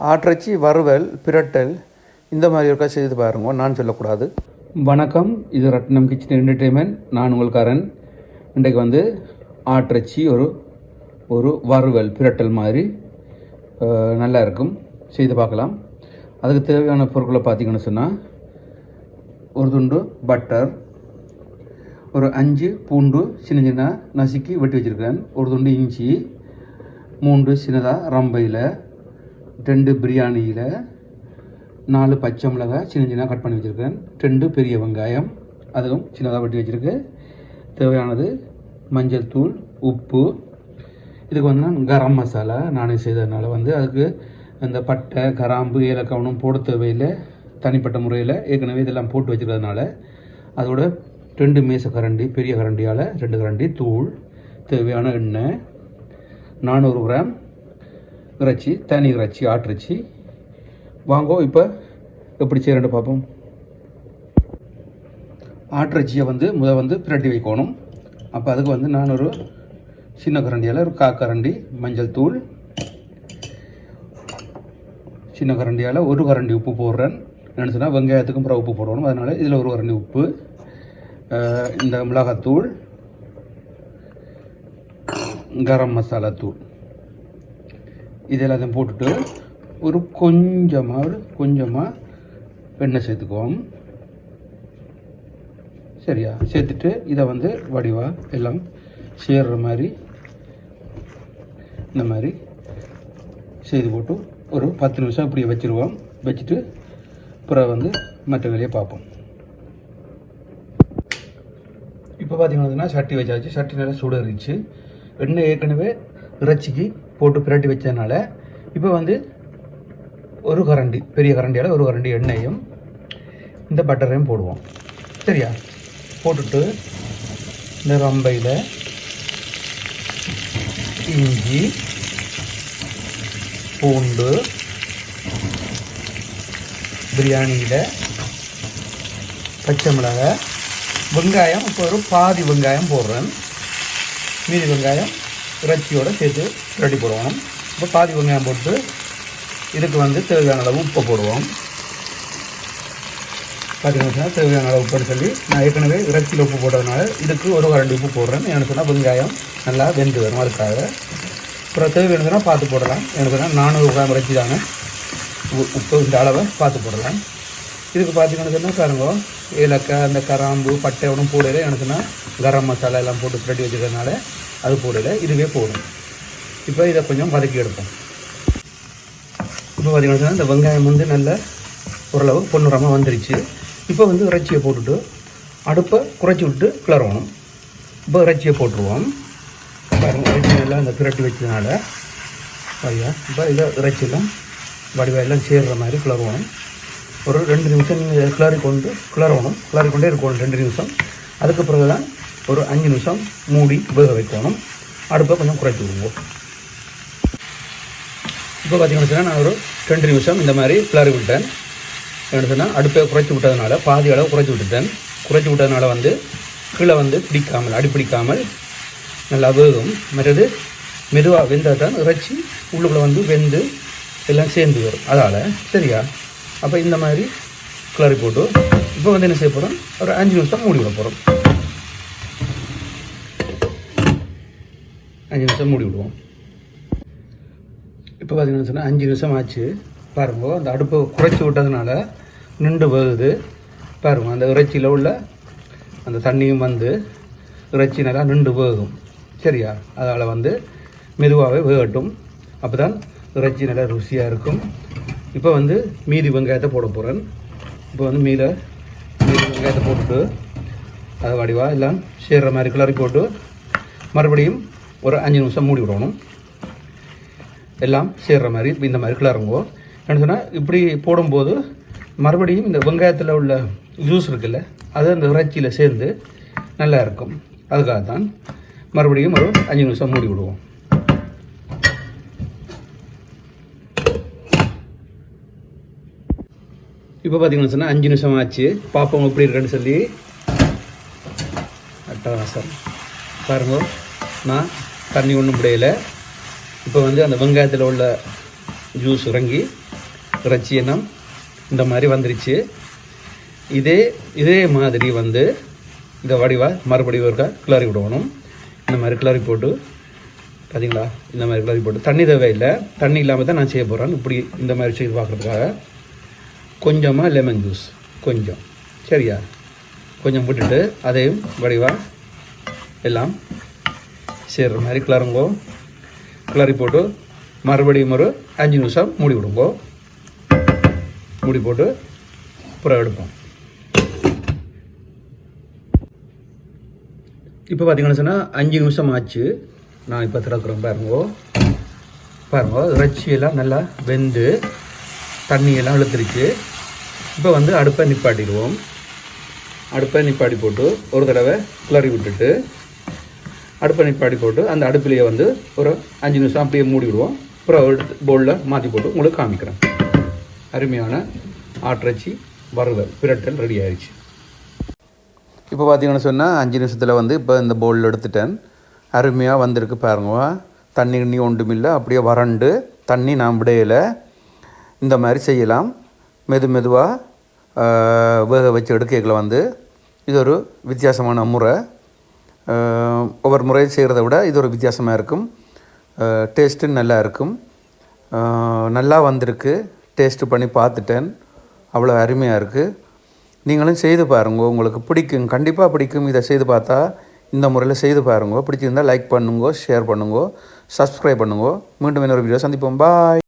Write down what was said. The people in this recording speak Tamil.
ஆட்டிறைச்சி வறுவல் பிரட்டல் இந்த மாதிரி இருக்கா செய்து பாருங்க. நான் சொல்லக்கூடாது. வணக்கம். இது ரத்னம் கிச்சன் என்டர்டெயின்மெண்ட் நான் உங்களுக்காரன் இன்றைக்கு வந்து ஆட்டிறைச்சி ஒரு ஒரு வறுவல் பிரட்டல் மாதிரி நல்லா இருக்கும். செய்து பார்க்கலாம். அதுக்கு தேவையான பொருட்களை பார்த்திங்கன்னு சொன்னால் ஒரு துண்டு பட்டர் ஒரு அஞ்சு பூண்டு சின்ன சின்ன நசுக்கி வெட்டி வச்சுருக்கேன் ஒரு துண்டு இஞ்சி மூன்று சின்னதாக ரம்பையில் ரெண்டு பிரியாணியில் நாலு பச்சை மிளகாய் சின்ன சின்ன கட் பண்ணி வச்சுருக்கேன். ரெண்டு பெரிய வெங்காயம் அதுவும் சின்னதாக வெட்டி வச்சுருக்கு. தேவையானது மஞ்சள் தூள் உப்பு. இதுக்கு வந்து நான் கரம் மசாலா நானே செய்ததுனால வந்து அதுக்கு அந்த பட்டை கராம்பு ஏலக்காய் ஒன்றும் போட தேவையில்லை. தனிப்பட்ட முறையில் ஏற்கனவே இதெல்லாம் போட்டு வச்சுருக்கிறதுனால அதோட ரெண்டு மேச கரண்டி பெரிய கரண்டியால் ரெண்டு கரண்டி தூள் தேவையான எண்ணெய் நானூறு கிராம் இறைச்சி தனி இறைச்சி ஆட்டிறைச்சி. வாங்கோ இப்போ எப்படி செய்யறேன்னு பார்ப்போம். ஆட்டிறைச்சியை வந்து முத வந்து பிரட்டி வைக்கணும். அப்போ அதுக்கு வந்து நான் ஒரு சின்ன கரண்டியால் ஒரு காக்கரண்டி மஞ்சள் தூள். சின்ன கரண்டியால் ஒரு கரண்டி உப்பு போடுறேன். என்னென்னு சொன்னால் வெங்காயத்துக்கும் அப்புறம் உப்பு போடணும். அதனால் இதில் ஒரு கரண்டி உப்பு இந்த மிளகாத்தூள் கரம் மசாலா தூள். இது எல்லாத்தையும் போட்டுட்டு ஒரு கொஞ்சமாக ஒரு கொஞ்சமாக வெண்ணெய் சேர்த்துக்குவோம். சரியா? சேர்த்துட்டு இதை வந்து வடிவா எல்லாம் சேர்ற மாதிரி இந்த மாதிரி செய்து போட்டு ஒரு பத்து நிமிஷம் அப்படியே வச்சுருவோம். வச்சுட்டு அப்புறம் வந்து மற்ற வேலையை பார்ப்போம். இப்போ பார்த்தீங்கன்னா சட்டி வச்சாச்சு. சட்டி நல்லா சுட இருந்துச்சு எண்ணெய் ஏற்கனவே இறைச்சிக்கு போட்டு பிரட்டி வச்சதுனால இப்போ வந்து ஒரு கரண்டி பெரிய கரண்டியால் ஒரு கரண்டி எண்ணெயும் இந்த பட்டரையும் போடுவோம். சரியா? போட்டுட்டு இந்த ரம்பையில் இஞ்சி பூண்டு பிரியாணியில் பச்சை மிளகாய் வெங்காயம் இப்போ ஒரு பாதி வெங்காயம் போடுறேன். மீதி வெங்காயம் இறைச்சியோட சேர்த்து ரெடி போடுவோம். இப்போ பாதி வெங்காயம் போட்டு இதுக்கு வந்து தேவையான அளவு உப்பை போடுவோம். பார்த்தீங்கன்னா தேவையான அளவு உப்புன்னு சொல்லி நான் ஏற்கனவே இறைச்சியில் உப்பு போட்டதுனால இதுக்கு ஒரு ரெண்டு உப்பு போடுறேன். எனக்கு சொன்னால் வெங்காயம் நல்லா வெந்து வரும் அதுக்காக. அப்புறம் தேவையானதுன்னா பார்த்து போடலாம். எனக்கு சொன்னால் நானூறு கிராம் இறைச்சி தானே. உப்பு இந்த அளவை பார்த்து போடலாம். இதுக்கு பார்த்தீங்கன்னு பாருங்க ஏலக்காய் அந்த கராம்பு பட்டை ஒன்றும் போடலை. எனக்குன்னா கரம் மசாலா எல்லாம் போட்டு பிரட்டி வச்சுக்கிறதுனால அது போடல இதுவே போடும் இப்போ இதை கொஞ்சம் வதக்கி எடுப்போம். இப்போ பார்த்திங்கன்னா இந்த வெங்காயம் வந்து நல்ல ஓரளவு பொன்னுரமாக வந்துருச்சு. இப்போ வந்து இறைச்சியை போட்டுட்டு அடுப்பை குறைச்சி விட்டு கிளறணும். இப்போ இறைச்சியை போட்டுருவோம். பாருங்கள் இறைச்சி நல்லா இந்த பிரட்டி வச்சதுனால ஐயா இப்போ இதை இறைச்சியெல்லாம் வடிவாயெல்லாம் எல்லாம் மாதிரி கிளறுவோம் ஒரு ரெண்டு நிமிஷம் நீங்கள் கிளறி கொண்டு கிளறணும். கிளறி கொண்டே இருக்கணும் ரெண்டு நிமிஷம். அதுக்கு பிறகு தான் ஒரு அஞ்சு நிமிஷம் மூடி வேக வைக்கணும் அடுப்பை கொஞ்சம் குறைச்சி விடுவோம் இப்போ பார்த்தீங்கன்னா சொன்னால் நான் ஒரு ரெண்டு நிமிஷம் இந்த மாதிரி கிளறி விட்டேன் என்ன சொன்னால் அடுப்பை குறைச்சி விட்டதுனால பாதி அளவு குறைச்சி விட்டுட்டேன் குறைச்சி விட்டதுனால வந்து கீழே வந்து பிடிக்காமல் அடி பிடிக்காமல் நல்லா வேகும் மற்றது மெதுவாக வெந்தால் தான் இறைச்சி உள்ளுக்குள்ளே வந்து வெந்து எல்லாம் சேர்ந்து வரும் அதால் சரியா அப்போ இந்த மாதிரி கிளறி போட்டு இப்போ வந்து என்ன செய்ய போகிறோம் ஒரு அஞ்சு நிமிஷம் மூடி விட போகிறோம் அஞ்சு நிமிஷம் மூடி விடுவோம். இப்போ பார்த்தீங்கன்னா சொன்னால் அஞ்சு நிமிஷம் ஆச்சு. பாருங்க அந்த அடுப்பை குறைச்சி விட்டதுனால நின்று வேகுது பாருங்க அந்த இறைச்சியில் உள்ள அந்த தண்ணியும் வந்து இறைச்சி நல்லா நின்று வேகும் சரியா? அதால் வந்து மெதுவாகவே வேகட்டும். அப்போ தான் இறைச்சி நல்லா ருசியாக இருக்கும். இப்போ வந்து மீதி வெங்காயத்தை போட போகிறேன் இப்போ வந்து மீத மீதி வெங்காயத்தை போட்டுட்டு அதை வடிவாக எல்லாம் சேர்கிற மாதிரி கிளறி போட்டு மறுபடியும் ஒரு அஞ்சு நிமிஷம் மூடி விடணும். எல்லாம் சேர்கிற மாதிரி இந்த மாதிரி கிளறுங்கோ என்ன சொன்னால் இப்படி போடும்போது மறுபடியும் இந்த வெங்காயத்தில் உள்ள ஜூஸ் இருக்குல்ல அது அந்த இறைச்சியில் சேர்ந்து நல்லா இருக்கும். அதுக்காக தான் மறுபடியும் ஒரு அஞ்சு நிமிஷம் மூடி விடுவோம். இப்போ பார்த்தீங்கன்னு சொன்னால் அஞ்சு நிமிஷம் ஆச்சு. பார்ப்போம் எப்படி இருக்குன்னு சொல்லி. அட்டகாசம். பாருங்க நான் தண்ணி ஒன்றும் முடியலை இப்போ வந்து அந்த வெங்காயத்தில் உள்ள ஜூஸ் இறங்கி இறைச்சி எண்ணம் இந்த மாதிரி வந்துருச்சு. இதே இதே மாதிரி வந்து இந்த வடிவாக மறுபடியும் ஒருக்கா கிளறி விடணும். இந்த மாதிரி கிளறி போட்டு பார்த்தீங்களா இந்த மாதிரி கிளறி போட்டு. தண்ணி தேவையில்லை. தண்ணி இல்லாமல் தான் நான் செய்ய போகிறேன் இப்படி இந்த மாதிரி செய்து பார்க்குறதுக்காக. கொஞ்சமாக லெமன் ஜூஸ் கொஞ்சம். சரியா? கொஞ்சம் விட்டுட்டு அதையும் வடிவாக எல்லாம் சேர்ற மாதிரி கிளறுங்கோ. கிளறி போட்டு மறுபடியும் ஒரு அஞ்சு நிமிஷம் மூடி விடுங்கோ. மூடி போட்டு புறம் எடுப்போம். இப்போ பார்த்தீங்கன்னு சொன்னால் அஞ்சு நிமிஷம் ஆச்சு. நான் இப்போ திறக்கிறேன் பாருங்கோ. பாருங்க இறைச்சியெல்லாம் நல்லா வெந்து தண்ணியெல்லாம் இழுத்துருச்சு. இப்போ வந்து அடுப்பை நிப்பாட்டிடுவோம். அடுப்பை நிப்பாட்டி போட்டு ஒரு தடவை கிளறி விட்டுட்டு அடுப்பை நிப்பாட்டி போட்டு அந்த அடுப்புலேயே வந்து ஒரு அஞ்சு நிமிஷம் அப்படியே மூடி விடுவோம் அப்புறம் எடுத்து பவுலில் மாற்றி போட்டு உங்களுக்கு காமிக்கிறேன். அருமையான ஆட்டிறைச்சி வறுவல் பிரட்டல் ரெடி ஆயிடுச்சு இப்போ பார்த்தீங்கன்னு சொன்னால் அஞ்சு நிமிஷத்தில் வந்து இப்போ இந்த பவுலில் எடுத்துட்டேன். அருமையாக வந்திருக்கு பாருங்க. தண்ணி கிண்ணி ஒன்றுமில்லை அப்படியே வறண்டு தண்ணி நான் விடையில இந்த மாதிரி செய்யலாம். மெது மெதுவாக வேக வச்சு எடுக்கைகளை வந்து இது ஒரு வித்தியாசமான முறை. ஒவ்வொரு முறையும் செய்கிறத விட இது ஒரு வித்தியாசமாக இருக்கும். டேஸ்ட்டு நல்லா இருக்கும். நல்லா வந்திருக்கு. டேஸ்ட்டு பண்ணி பார்த்துட்டேன். அவ்வளோ அருமையாக இருக்குது நீங்களும் செய்து பாருங்க. உங்களுக்கு பிடிக்கும். கண்டிப்பாக பிடிக்கும். இதை செய்து பார்த்தா இந்த முறையில் செய்து பாருங்க. பிடிச்சிருந்தால் லைக் பண்ணுங்க ஷேர் பண்ணுங்க சப்ஸ்கிரைப் பண்ணுங்க. மீண்டும் இன்னொரு வீடியோ சந்திப்போம். பாய்